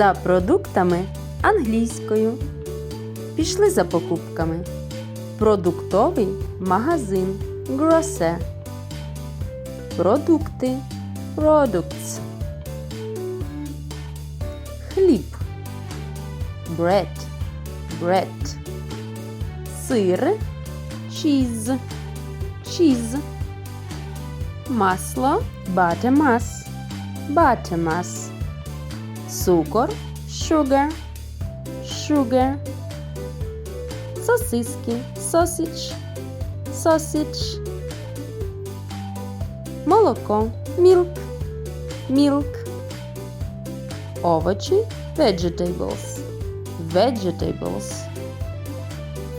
За продуктами англійською. Пішли за покупками. Продуктовий магазин. Grocer. Продукти. Products. Хліб. Bread. Bread. Сир. Cheese. Cheese. Масло. Buttermas. Buttermas. Цукор. Sugar. Sugar. Сосиски. Sausage. Sausage. Молоко. Milk. Milk. Овочі. Vegetables. Vegetables.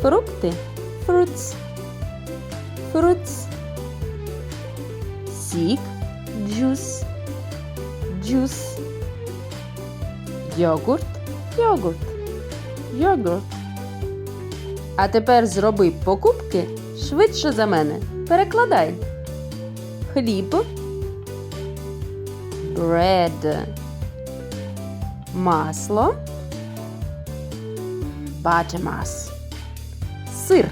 Фрукти. Fruits. Fruits. Сік. Juice. Juice. Йогурт. Йогурт. Йогурт. А тепер зроби покупки швидше за мене. Перекладай. Хліб. Bread. Масло. Buttermas. Сир.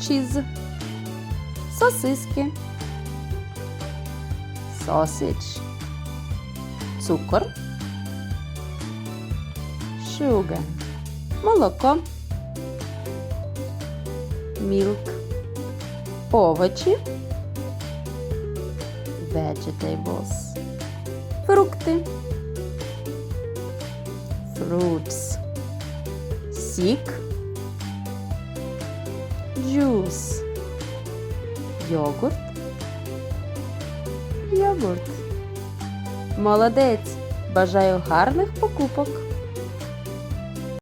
Чіз. Сосиски. Sausage. Цукор. Sugar. Молоко. Milk. Овочі. Vegetables. Фрукти. Fruits. Сік. Juice. Йогурт. Йогурт. Молодець. Бажаю гарних покупок.